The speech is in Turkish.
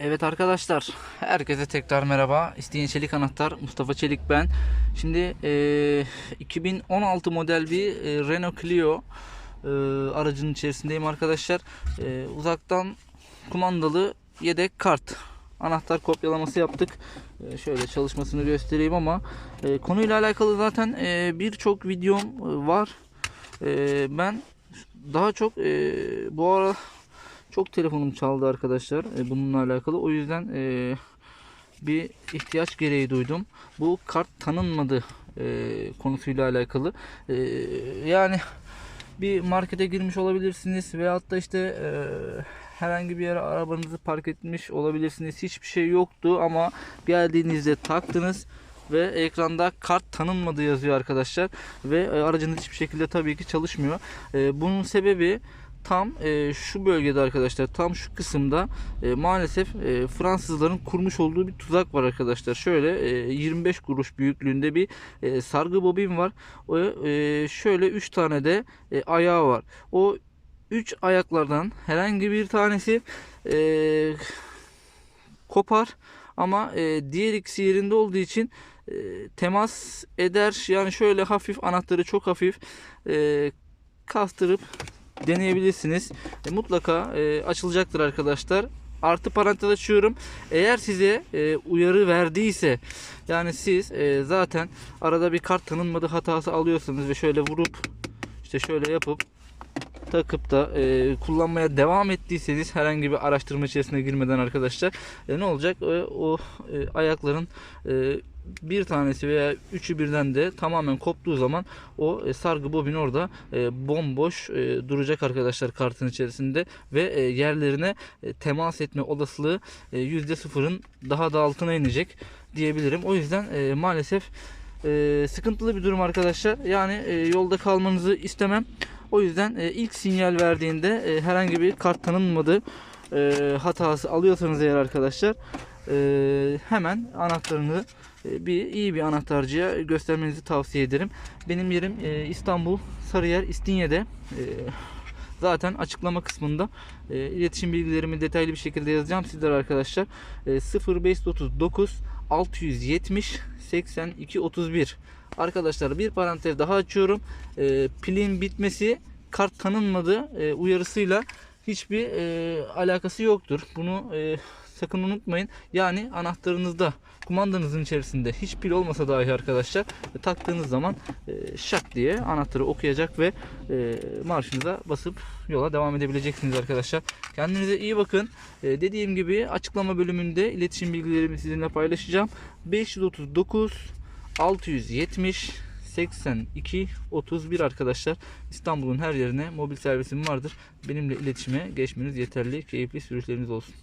Evet arkadaşlar, herkese tekrar merhaba. İsteyen Çelik Anahtar, Mustafa Çelik ben. Şimdi eee, 2016 model bir eee, Renault Clio eee, aracının içerisindeyim arkadaşlar. Eee, uzaktan kumandalı yedek kart. Anahtar kopyalaması yaptık. Eee, şöyle çalışmasını göstereyim ama eee, konuyla alakalı zaten eee, birçok videom eee, var. Eee, ben daha çok eee, bu ara çok telefonum çaldı arkadaşlar e, bununla alakalı. O yüzden e, bir ihtiyaç gereği duydum. Bu kart tanınmadı e, konusuyla alakalı. E, yani bir markete girmiş olabilirsiniz veyahut da işte e, herhangi bir yere arabanızı park etmiş olabilirsiniz. Hiçbir şey yoktu ama geldiğinizde taktınız ve ekranda kart tanınmadı yazıyor arkadaşlar ve e, aracınız hiçbir şekilde tabii ki çalışmıyor. E, bunun sebebi tam e, şu bölgede arkadaşlar tam şu kısımda e, maalesef e, Fransızların kurmuş olduğu bir tuzak var arkadaşlar. Şöyle e, 25 kuruş büyüklüğünde bir e, sargı bobin var. O e, şöyle 3 tane de e, ayağı var. O 3 ayaklardan herhangi bir tanesi e, kopar ama e, diğer ikisi yerinde olduğu için e, temas eder. Yani şöyle hafif anahtarı çok hafif e, kastırıp deneyebilirsiniz. E, mutlaka e, açılacaktır arkadaşlar. Artı parantez açıyorum. Eğer size e, uyarı verdiyse yani siz e, zaten arada bir kart tanınmadı hatası alıyorsanız ve şöyle vurup işte şöyle yapıp takıp da e, kullanmaya devam ettiyseniz herhangi bir araştırma içerisine girmeden arkadaşlar e, ne olacak? E, o e, ayakların e, bir tanesi veya üçü birden de tamamen koptuğu zaman o e, sargı bobin orada e, bomboş e, duracak arkadaşlar kartın içerisinde ve yerlerine temas etme olasılığı e, %0'ın daha da altına inecek diyebilirim. O yüzden maalesef sıkıntılı bir durum arkadaşlar. Yani yolda kalmanızı istemem. O yüzden e, ilk sinyal verdiğinde e, herhangi bir kart tanınmadı e, hatası alıyorsanız eğer arkadaşlar e, hemen anahtarını e, bir iyi bir anahtarcıya göstermenizi tavsiye ederim. Benim yerim e, İstanbul Sarıyer İstinye'de. E, zaten açıklama kısmında e, iletişim bilgilerimi detaylı bir şekilde yazacağım sizlere arkadaşlar. E, 0539 670 82 31 Arkadaşlar bir parantez daha açıyorum. E, pilin bitmesi kart tanınmadı e, uyarısıyla hiçbir e, alakası yoktur. Bunu e, sakın unutmayın. Yani anahtarınızda kumandanızın içerisinde hiç pil olmasa dahi arkadaşlar e, taktığınız zaman e, şak diye anahtarı okuyacak ve e, marşınıza basıp yola devam edebileceksiniz arkadaşlar. Kendinize iyi bakın. E, dediğim gibi açıklama bölümünde iletişim bilgilerimi sizinle paylaşacağım. 539 670 82 31 arkadaşlar. İstanbul'un her yerine mobil servisim vardır. Benimle iletişime geçmeniz yeterli. Keyifli sürüşleriniz olsun.